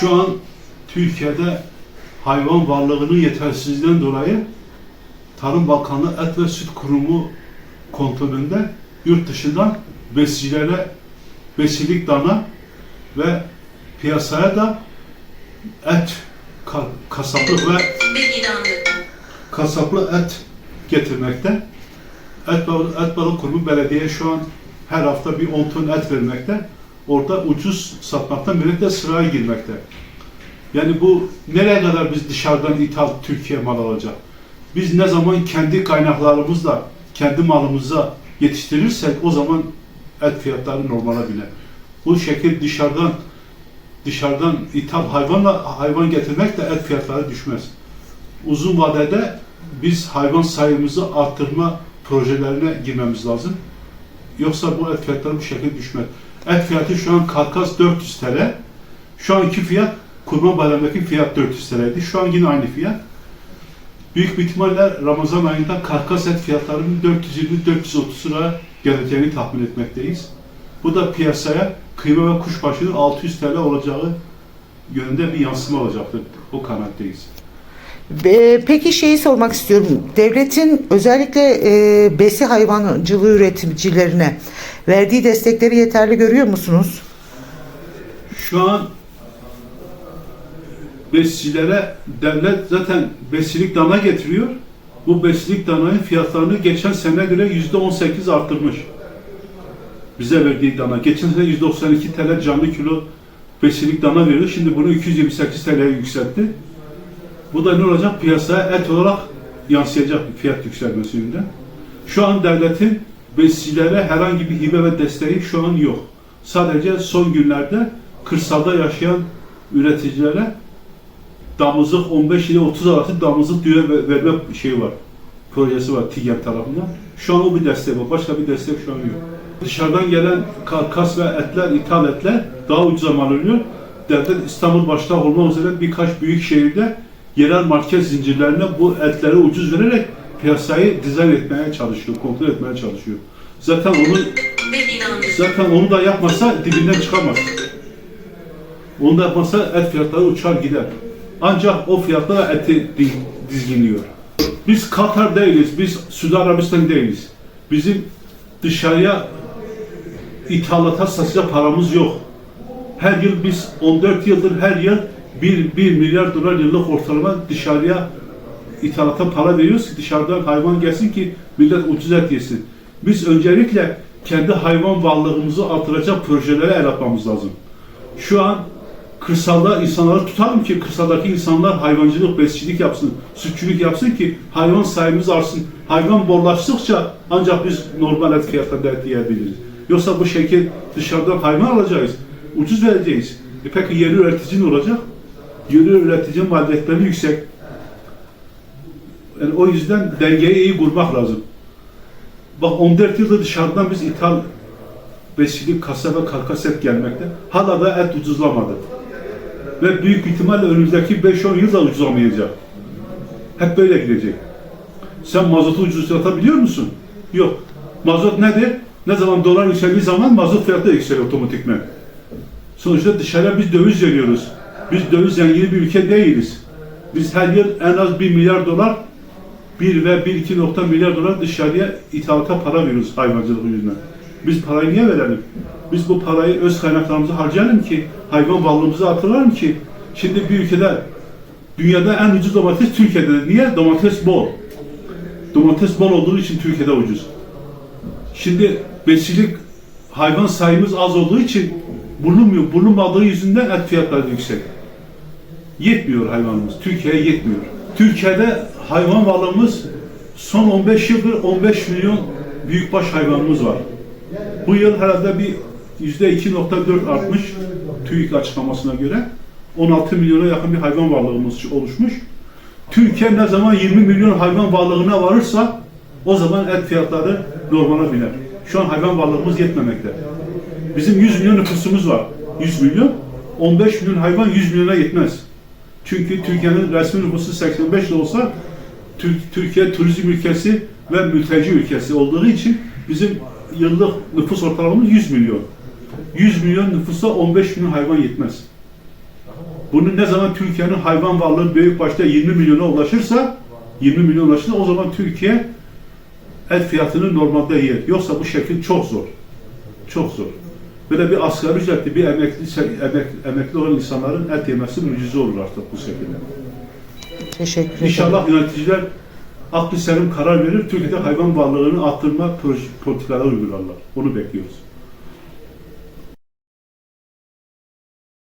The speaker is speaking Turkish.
Şu an Türkiye'de hayvan varlığının yetersizliğinden dolayı Tarım Bakanlığı Et ve Süt Kurumu kontrolünde yurt dışından besicilere besilik dana ve piyasaya da et, ka- kasaplık ve kasaplı et getirmekte. Et, et Balık Kurumu belediye şu an her hafta bir 10 ton et vermekte. Orada ucuz satmakta, millet de sıraya girmekte. Yani bu nereye kadar biz dışarıdan ithal Türkiye mal alacak? Biz ne zaman kendi kaynaklarımızla, kendi malımıza yetiştirirsek o zaman et fiyatları normale biner. Bu şekil dışarıdan dışarıdan ithal hayvanla hayvan getirmek de et fiyatları düşmez. Uzun vadede biz hayvan sayımızı arttırma projelerine girmemiz lazım. Yoksa bu et fiyatları bu şekilde düşmez. Et fiyatı şu an karkas 400 TL. Şu anki fiyat Kurban Bayramı'ndaki fiyat 400 TL'ydi. Şu an yine aynı fiyat. Büyük bir ihtimalle Ramazan ayında karkas et fiyatlarının 420-430 lira geleceğini tahmin etmekteyiz. Bu da piyasaya kıyma ve kuşbaşının 600 TL olacağı yönünde bir yansıma olacaktır. O kanaatteyiz. Ee, Peki şeyi sormak istiyorum. Devletin özellikle e, besi hayvancılığı üreticilerine verdiği destekleri yeterli görüyor musunuz? Şu an besicilere devlet zaten besilik dana getiriyor. Bu besilik dananın fiyatlarını geçen sene göre yüzde 18 arttırmış. Bize verdiği dana. Geçen sene 192 TL canlı kilo besilik dana veriyor. Şimdi bunu 228 TL'ye yükseltti. Bu da ne olacak? Piyasaya et olarak yansıyacak fiyat yükselmesi yönünden. Şu an devletin besicilere herhangi bir hibe ve desteği şu an yok. Sadece son günlerde kırsalda yaşayan üreticilere damızlık 15 ile 30 arası damızlık ve- verme şeyi var. Projesi var TİGEM tarafından. Şu an o bir destek var. Başka bir destek şu an yok. Dışarıdan gelen karkas ve etler, ithal etler daha ucuza mal oluyor. Devlet İstanbul başta olmak üzere birkaç büyük şehirde yerel market zincirlerine bu etleri ucuz vererek piyasayı dizayn etmeye çalışıyor, kontrol etmeye çalışıyor. Zaten onu zaten onu da yapmasa dibinden çıkamaz. Onu da yapmasa et fiyatları uçar gider. Ancak o fiyatla eti di- dizginliyor. Biz Katar değiliz, biz Suudi Arabistan değiliz. Bizim dışarıya ithalata satacak paramız yok. Her yıl biz 14 yıldır her yıl 1, 1 milyar dolar yıllık ortalama dışarıya ithalata para veriyoruz ki dışarıdan hayvan gelsin ki millet ucuz et yesin. Biz öncelikle kendi hayvan varlığımızı artıracak projelere el atmamız lazım. Şu an kırsalda insanları tutalım ki kırsaldaki insanlar hayvancılık, besicilik yapsın, sütçülük yapsın ki hayvan sayımız artsın. Hayvan bollaştıkça ancak biz normal et fiyatlarında et yiyebiliriz. Yoksa bu şekil dışarıdan hayvan alacağız, ucuz vereceğiz. E peki yerli üretici olacak? Yerli üreticinin maliyetleri yüksek. Yani o yüzden dengeyi iyi kurmak lazım. Bak 14 yıldır dışarıdan biz ithal besilik, kasa ve karkas et gelmekte. Hala da et ucuzlamadı. Ve büyük ihtimalle önümüzdeki 5-10 yıl da ucuzlamayacak. Hep böyle gidecek. Sen mazotu ucuzlatabiliyor musun? Yok. Mazot nedir? Ne zaman dolar yükseldiği zaman mazot fiyatı yükseliyor otomatikmen. Sonuçta dışarıya biz döviz veriyoruz. Biz döviz zengini bir ülke değiliz. Biz her yıl en az 1 milyar dolar 1 ve 1-2 nokta milyar dolar dışarıya ithalata para veriyoruz hayvancılık yüzünden. Biz parayı niye verelim? Biz bu parayı öz kaynaklarımıza harcayalım ki hayvan varlığımızı artıralım ki şimdi bir ülkede dünyada en ucuz domates Türkiye'de. Niye? Domates bol. Domates bol olduğu için Türkiye'de ucuz. Şimdi besilik hayvan sayımız az olduğu için bulunmuyor. Bulunmadığı yüzünden et fiyatları yüksek. Yetmiyor hayvanımız. Türkiye'ye yetmiyor. Türkiye'de hayvan varlığımız son 15 yıldır 15 milyon büyükbaş hayvanımız var. Bu yıl herhalde bir yüzde 2.4 artmış TÜİK açıklamasına göre. 16 milyona yakın bir hayvan varlığımız oluşmuş. Türkiye ne zaman 20 milyon hayvan varlığına varırsa o zaman et fiyatları normale biner. Şu an hayvan varlığımız yetmemekte. Bizim 100 milyon nüfusumuz var. 100 milyon. 15 milyon hayvan 100 milyona yetmez. Çünkü Türkiye'nin resmi nüfusu 85 de olsa Tür- Türkiye turizm ülkesi ve mülteci ülkesi olduğu için bizim yıllık nüfus ortalamamız 100 milyon. 100 milyon nüfusa 15 milyon hayvan yetmez. Bunu ne zaman Türkiye'nin hayvan varlığı büyük başta 20 milyona ulaşırsa 20 milyon ulaşırsa o zaman Türkiye et fiyatını normalde yer. Yoksa bu şekil çok zor. Çok zor. Böyle bir asgari ücretli bir emekli, emek, emekli olan insanların et yemesi mucize olur artık bu şekilde. Teşekkür ederim. İnşallah yöneticiler aklı selim karar verir. Türkiye'de hayvan varlığını arttırma politikaları uygularlar. Onu bekliyoruz.